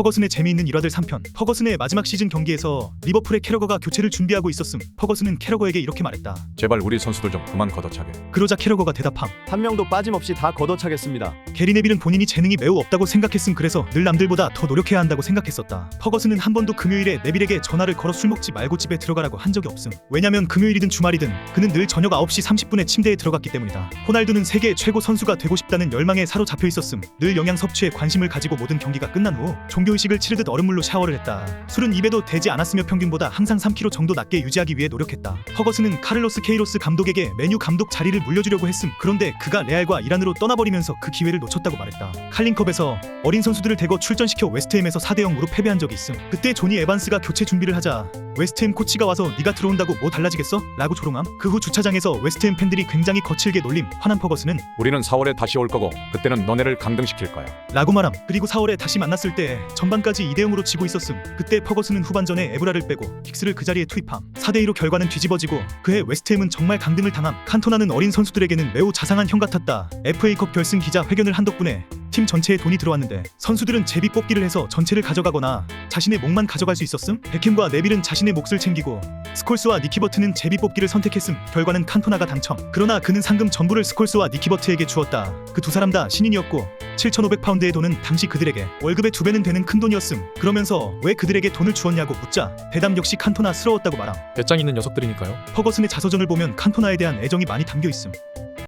퍼거슨의 재미있는 일화들 3편 퍼거슨의 마지막 시즌 경기에서 리버풀의 캐러거가 교체를 준비하고 있었음. 퍼거슨은 캐러거에게 이렇게 말했다. 제발 우리 선수들 좀 그만 걷어차게. 그러자 캐러거가 대답함. 한 명도 빠짐없이 다 걷어차겠습니다. 게리 네빌은 본인이 재능이 매우 없다고 생각했음. 그래서 늘 남들보다 더 노력해야 한다고 생각했었다. 퍼거슨은 한 번도 금요일에 네빌에게 전화를 걸어 술 먹지 말고 집에 들어가라고 한 적이 없음. 왜냐면 금요일이든 주말이든 그는 늘 저녁 9시 30분에 침대에 들어갔기 때문이다. 호날두는 세계 최고 선수가 되고 싶다는 열망에 사로잡혀 있었음. 늘 영양 섭취에 관심을 가지고 모든 경기가 끝난 후 종교 의식을 치르듯 얼음물로 샤워를 했다. 술은 입에도 대지 않았으며 평균보다 항상 3kg 정도 낮게 유지하기 위해 노력했다. 퍼거슨은 카를로스 케이로스 감독에게 메뉴 감독 자리를 물려주려고 했음. 그런데 그가 레알과 이란으로 떠나버리면서 그 기회를 놓쳤다고 말했다. 칼링컵에서 어린 선수들을 대거 출전시켜 웨스트햄에서 4대 0으로 패배한 적이 있음. 그때 조니 에반스가 교체 준비를 하자 웨스트햄 코치가 와서 네가 들어온다고 뭐 달라지겠어? 라고 조롱함. 그 후 주차장에서 웨스트햄 팬들이 굉장히 거칠게 놀림 화난 퍼거슨은 우리는 4월에 다시 올 거고 그때는 너네를 강등시킬 거야. 라고 말함. 그리고 4월에 다시 만났을 때 전반까지 2대 0으로 지고 있었음. 그때 퍼거슨은 후반전에 에브라를 빼고 킥스를 그 자리에 투입함. 4대 2로 결과는 뒤집어지고 그해 웨스트햄은 정말 강등을 당함. 칸토나는 어린 선수들에게는 매우 자상한 형 같았다. FA컵 결승 기자 회견을 한 덕분에 팀 전체에 돈이 들어왔는데 선수들은 제비 뽑기를 해서 전체를 가져가거나 자신의 목만 가져갈 수 있었음 베캠과 네빌은 자신의 몫을 챙기고 스콜스와 니키버트는 제비 뽑기를 선택했음. 결과는 칸토나가 당첨. 그러나 그는 상금 전부를 스콜스와 니키버트에게 주었다. 그 두 사람 다 신인이었고 7,500파운드의 돈은 당시 그들에게 월급의 두 배는 되는 큰 돈이었음. 그러면서 왜 그들에게 돈을 주었냐고 묻자 대답 역시 칸토나스러웠다고 말함. 배짱 있는 녀석들이니까요. 퍼거슨의 자서전을 보면 칸토나에 대한 애정이 많이 담겨 있음